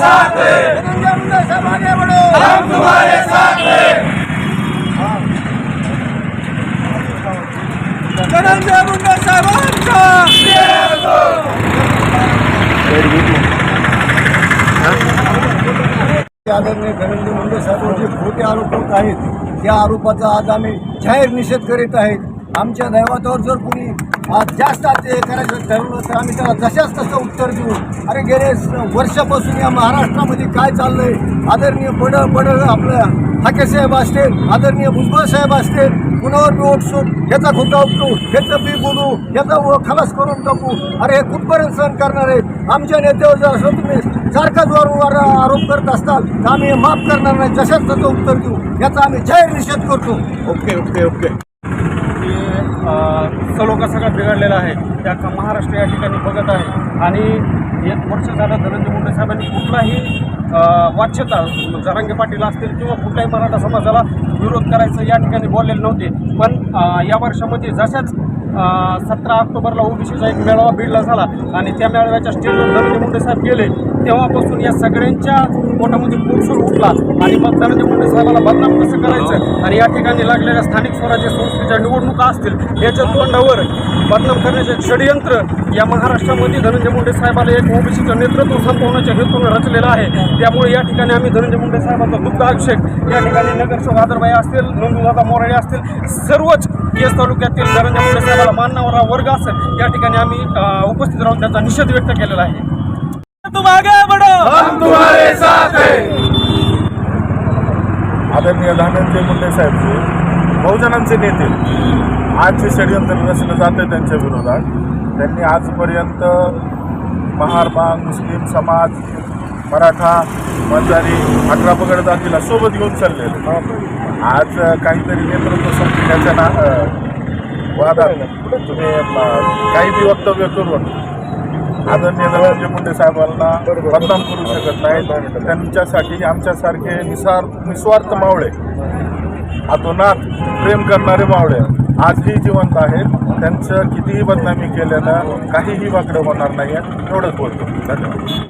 साथ हैं धनंजय मुंडे आगे बढ़ो हम तुम्हारे साथ हैं धनंजय मुंडे साहेबांचा. आदरणीय धनंजय मुंडे साहेब जे खोटे आरोप होत आहेत. त्या आरोपाचा आज आम्ही जाहीर निषेध करीत आहेत. आमच्या दैवातावर जर कोणी जास्त ते करायचं ठरवलं तर आम्ही त्याला जशाच तसं उत्तर देऊ. अरे गेले वर्षापासून या महाराष्ट्रामध्ये काय चाललं आहे आदरणीय बड बड आपलं ठाके साहेब असतील आदरणीय भुजबळ साहेब असतील कुणावर बी ओटसून ह्याचा खोटा उपटू ह्याचं बी बोलू ह्याचा व खलास करून टाकू. अरे हे कुठपर्यंत सहन करणार आहेत आमच्या नेत्यावर जर असं तुम्ही सारखाच वारंवार आरोप करत असताल तर आम्ही माफ करणार नाही जशाच त्याचं उत्तर देऊ. याचा आम्ही जाहीर निषेध करतो. Okay okay okay. सलोखा सगळा बिघडलेला आहे. त्या महाराष्ट्र या ठिकाणी बघत आहे. आणि एक वर्ष झालं धनंजय मुंडे साहेबांनी कुठलाही वाच्यता जरांगे पाटील असतील किंवा कुठल्याही मराठा समाजाला विरोध करायचं या ठिकाणी बोललेले नव्हते. पण या वर्षामध्ये जशाच सतरा ऑक्टोबरला ओबीसीचा एक मेळावा बीडला झाला आणि त्या मेळाव्याच्या स्टेजवर धनंजय मुंडे साहेब गेले तेव्हापासून या सगळ्यांच्या पोटामध्ये खूपसूर उठला आणि मग धनंजय मुंडे साहेबाला बदनाम कसं करायचं? आणि या ठिकाणी लागलेल्या स्थानिक स्वराज्य संस्थेच्या निवडणुका असतील याच्या तोंडावर बदनाम करण्याचे षडयंत्र या महाराष्ट्रामध्ये धनंजय मुंडे साहेबाला एक ओबीसीचं नेतृत्व संपवण्याच्या हेतून रचलेलं आहे. त्यामुळे या ठिकाणी आम्ही धनंजय मुंडे साहेबांचा दुग्ध अभिषेक या ठिकाणी नगरसेवक आदरबाई असतील नंदुदादा मोराळे असतील सर्वच केस तालुक्यातील धनंजय मुंडे साहेबाला मानणारा वर्ग असेल या ठिकाणी आम्ही उपस्थित राहून त्याचा निषेध व्यक्त केलेला आहे. तुम आगे बढ़ो हम तुम्हारे साथ हैं। आदरणीय धनंजय मुंडे साहेबचे बहुजनांचे नेते आज जे षडयंत्र रचलं त्यांच्या विरोधात. त्यांनी आजपर्यंत महार मुस्लिम समाज मराठा बंजारी अठरा पगड जातीला सोबत घेऊन चाललेले आज काहीतरी नेतृत्व संपण्याच्या ना वादात तुम्ही काही बी वक्तव्य करून आदरणीय धनंजय मुंडे साहेबांना बदनाम करू शकत नाहीत. त्यांच्यासाठी आमच्यासारखे निसार निस्वार्थ मावळे अतोनात प्रेम करणारे मावळे आजही जिवंत आहेत. त्यांचं कितीही बदनामी केल्यानं काहीही वाकडं होणार नाही एवढंच बोलतो. धन्यवाद.